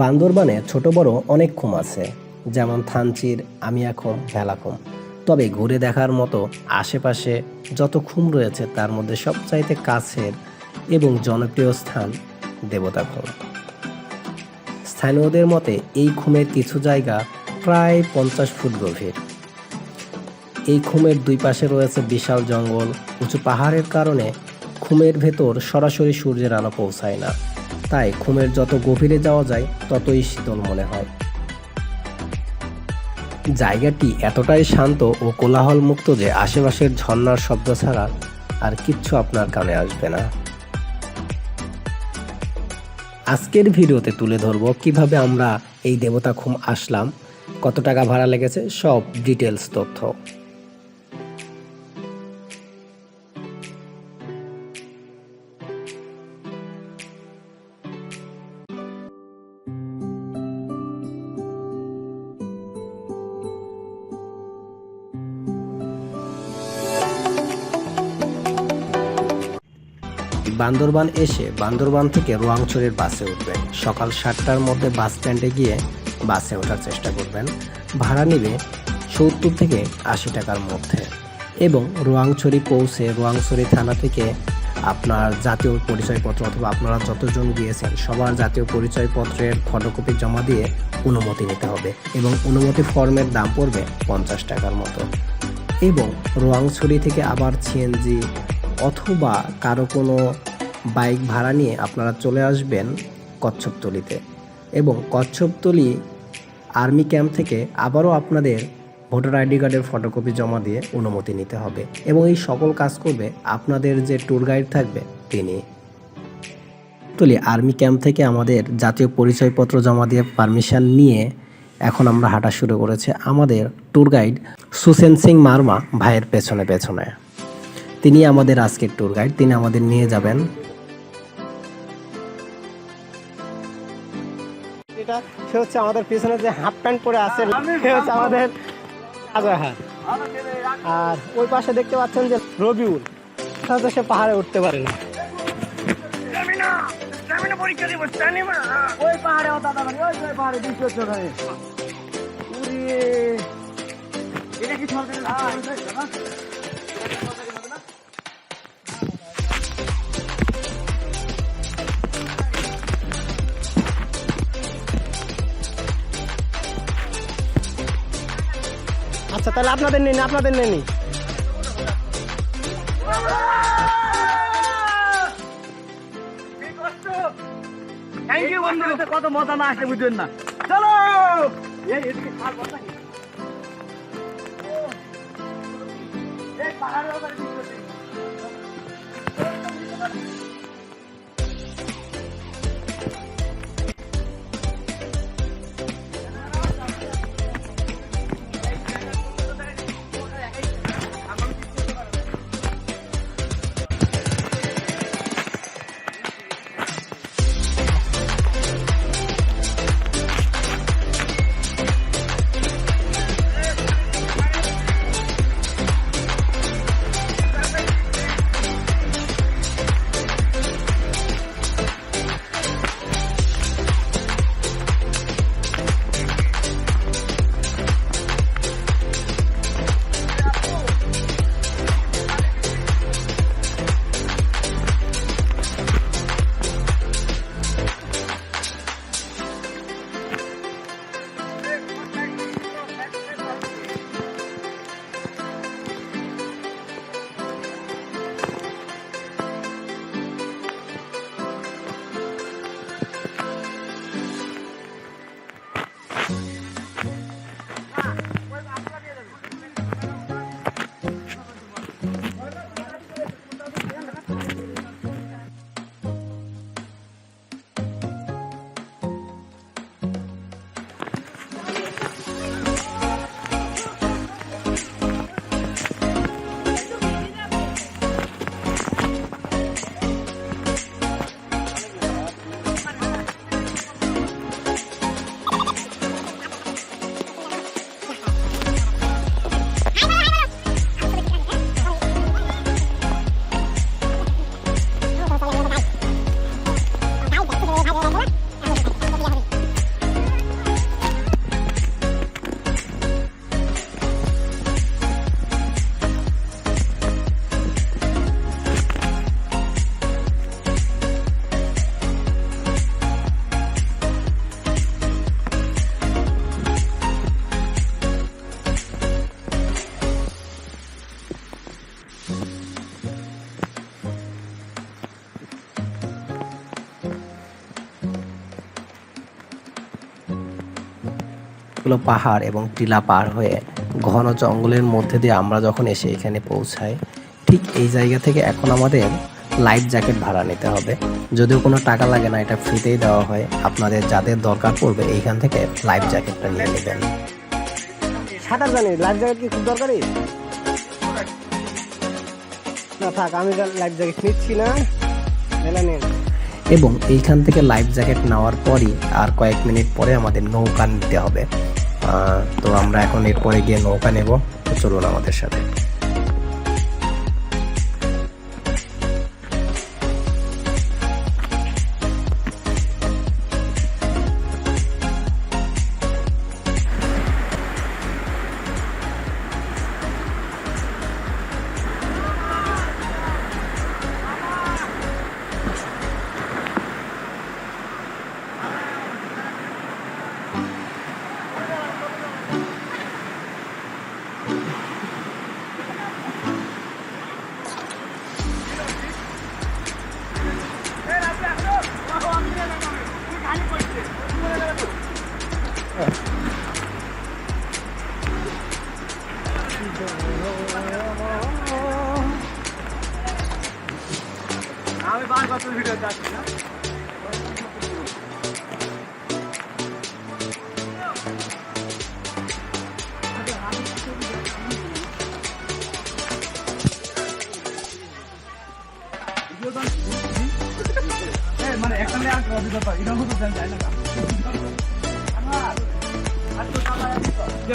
বান্দরবানে ছোট বড় অনেক খুম আছে, যেমন থানচির, আমিয়াখুম, ভেলাখুম। তবে ঘুরে দেখার মতো আশেপাশে যত খুম রয়েছে, তার মধ্যে সবচাইতে কাছের এবং জনপ্রিয় স্থান দেবতা খুম। স্থানীয়দের মতে, এই খুমের কিছু জায়গা প্রায় পঞ্চাশ ফুট গভীর। এই খুমের দুই পাশে রয়েছে বিশাল জঙ্গল, উঁচু পাহাড়ের কারণে খুমের ভেতর সরাসরি সূর্যের আলো পৌঁছায় না। তাই খুমের যত গভীরে যাওয়া যায়, ততই শীতল মনে হয়। জায়গাটি এতটাই শান্ত ও কোলাহল মুক্ত যে আশেপাশের ঝর্ণার শব্দ ছাড়া আর কিচ্ছু আপনার কানে আসবে না। আজকের ভিডিওতে তুলে ধরবো কীভাবে আমরা এই দেবতা খুম আসলাম, কত টাকা ভাড়া লেগেছে, সব ডিটেলস তথ্য। বান্দরবান এসে বান্দরবান থেকে রোয়াংছড়ির বাসে উঠবেন। সকাল সাতটার মধ্যে বাস স্ট্যান্ডে গিয়ে বাসে ওঠার চেষ্টা করবেন। ভাড়া নেবে সত্তর থেকে আশি টাকার মধ্যে। এবং রোয়াংছড়ি পৌঁছে রোয়াংছড়ি থানা থেকে আপনার জাতীয় পরিচয়পত্র অথবা আপনারা যতজন গিয়েছেন, সবার জাতীয় পরিচয়পত্রের ফটোকপি জমা দিয়ে অনুমতি নিতে হবে এবং অনুমতি ফর্মের দাম পড়বে পঞ্চাশ টাকার মতো। এবং রোয়াংছড়ি থেকে আবার সিএনজি অথবা কারও কোনো বাইক ভাড়া নিয়ে আপনারা চলে আসবেন কচ্ছপতলিতে এবং কচ্ছপতলি আর্মি ক্যাম্প থেকে আবারও আপনাদের ভোটার আইডি কার্ডের ফটোকপি জমা দিয়ে অনুমতি নিতে হবে এবং এই সকল কাজ করবে আপনাদের যে ট্যুর গাইড থাকবে তিনি। তুলি আর্মি ক্যাম্প থেকে আমাদের জাতীয় পরিচয়পত্র জমা দিয়ে পারমিশন নিয়ে এখন আমরা হাঁটা শুরু করেছে আমাদের ট্যুর গাইড সুসেন সিং মার্মা ভাইয়ের পেছনে পেছনে। তিনি আমাদের আজকের ট্যুর গাইড তিনি আমাদের নিয়ে যাবেন। এটা সে হচ্ছে আমাদের পিছনে যে হাফ প্যান্ট পরে আছে সে হচ্ছে আমাদের আজহার আর ওই পাশে দেখতে পাচ্ছেন যে রবিউল হয়তো সে পাহাড়ে উঠতে পারে না। ওই পাহাড়ে ও তাহলে আপনাদের নেই আপনাদের নেই থ্যাংক ইউ বন্ধু। কত মজা না আসে বুঝবেন না। চলো! পাহাড়ের অনেকগুলো পাহাড় এবং টিলা পার হয়ে ঘন জঙ্গলের মধ্যে দিয়ে আমরা যখন এসে এখানে পৌঁছাই ঠিক এই জায়গা থেকে এখন আমাদের লাইফ জ্যাকেট ভাড়া নিতে হবে। যদিও কোনো টাকা লাগে না এটা ফ্রিতেই দেওয়া হয়। আপনাদের যাদের দরকার পড়বে এইখান থেকে লাইফ জ্যাকেটটা নিয়ে নেবেন। সাঁতার জানি লাইফ জ্যাকেট কি খুব দরকারি? না থাক আমি লাইফ জ্যাকেট নিচ্ছি না এবং এইখান থেকে লাইফ জ্যাকেট নেওয়ার পরই আর কয়েক মিনিট পরে আমাদের নৌকা নিতে হবে। তো আমরা এখন এরপরে গিয়ে নৌকা নেব। চলুন আমাদের সাথে।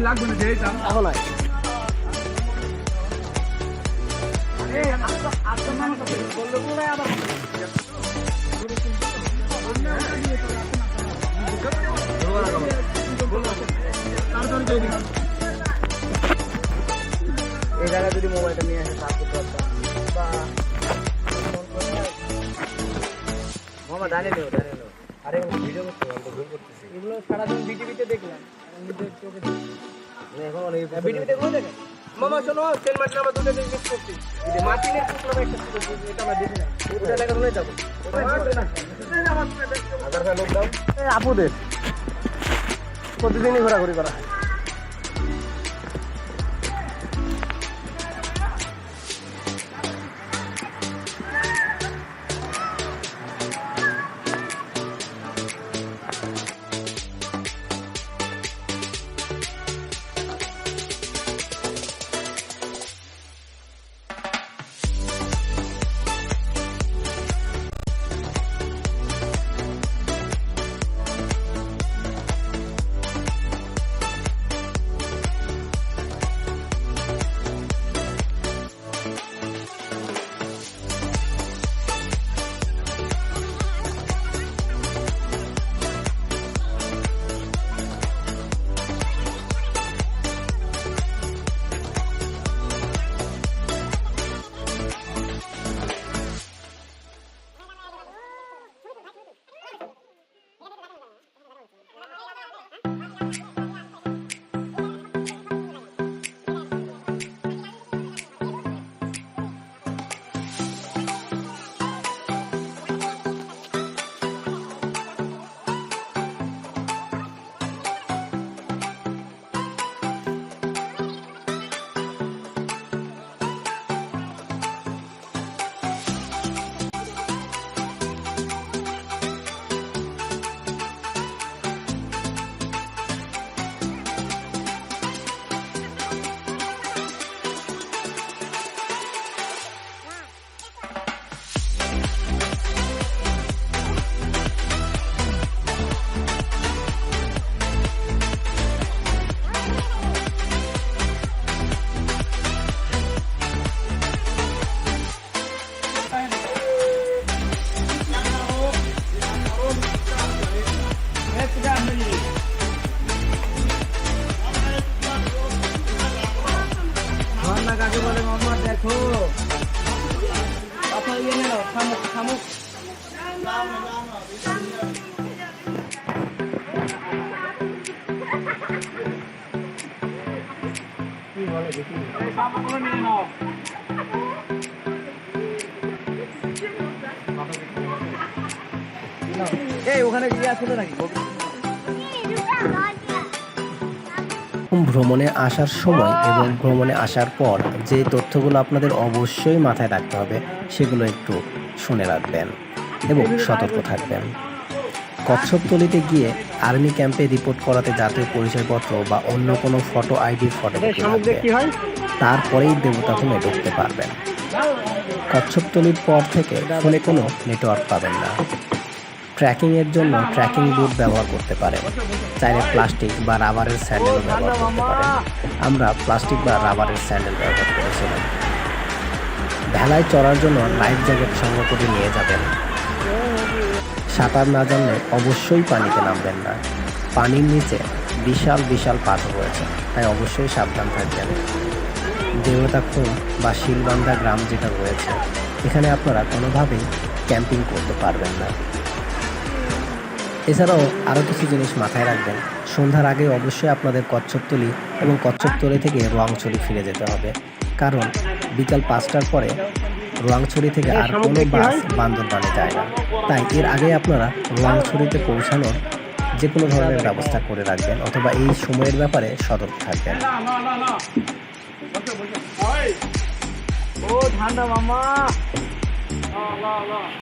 লাগবে না যেই নয় এই জায়গায় যদি মোবাইলটা নিয়ে আসে নেও দাঁড়িয়ে নেও আরে ভিডিও করতে আমি তো ভুল করতেছি। এগুলো সারাদিন বিটিভিতে দেখলাম। এখন বিটিভিতে এগুলো দেখেন মামা শোনো সেন্ট মার্টিন আমরা দুটো জিনিস মিস করছি। মার্টিনের কুক একটা ছিল এটা আমরা দেখি না। ওটা টাকা তুলে যাব। হাজার টাকা লোক দাও। আপুদের প্রতিদিনই ঘোরাঘুরি করা হয়। এই ওখানে ছিল নাকি? ভ্রমণে আসার সময় এবং ভ্রমণে আসার পর যে তথ্যগুলো আপনাদের অবশ্যই মাথায় রাখতে হবে সেগুলো একটু শুনে রাখবেন এবং সতর্ক থাকবেন। কচ্ছপতলিতে গিয়ে আর্মি ক্যাম্পে রিপোর্ট করাতে জাতীয় পরিচয়পত্র বা অন্য কোনো ফটো আইডির ফটো তারপরেই দেবতা হোমে ঢুকতে পারবেন। কচ্ছপতলির পর থেকে ফোনে কোনো নেটওয়ার্ক পাবেন না। ট্র্যাকিংয়ের জন্য ট্র্যাকিং বুট ব্যবহার করতে পারেন। চাইলে প্লাস্টিক বা রাবারের স্যান্ডেল ব্যবহার করতে পারেন। আমরা প্লাস্টিক বা রাবারের স্যান্ডেল ব্যবহার করেছিলাম। ভেলায় চড়ার জন্য লাইফ জ্যাকেট সংগ্রহ করে নিয়ে যাবেন। সাঁতার না জানলে অবশ্যই পানিতে নামবেন না। পানির নিচে বিশাল বিশাল পাথর রয়েছে, তাই অবশ্যই সাবধান থাকবেন। দেবতা খুন বা শিলবান্ধা গ্রাম যেটা রয়েছে, এখানে আপনারা কোনোভাবেই ক্যাম্পিং করতে পারবেন না। এছাড়াও আরও কিছু জিনিস মাথায় রাখবেন। সন্ধ্যার আগে অবশ্যই আপনাদের কচ্ছপতলি এবং কচ্ছপতলি থেকে রোয়াংছড়ি ফিরে যেতে হবে। কারণ বিকাল পাঁচটার পরে রোয়াংছড়ি থেকে আর কোনো বাস বান্দরবানে যায় না। তাই এর আগে আপনারা রোয়াংছড়িতে পৌঁছানোর যে কোনো ধরনের ব্যবস্থা করে রাখবেন অথবা এই সময়ের ব্যাপারে সতর্ক থাকবেন। ও ঠান্ডা মামা।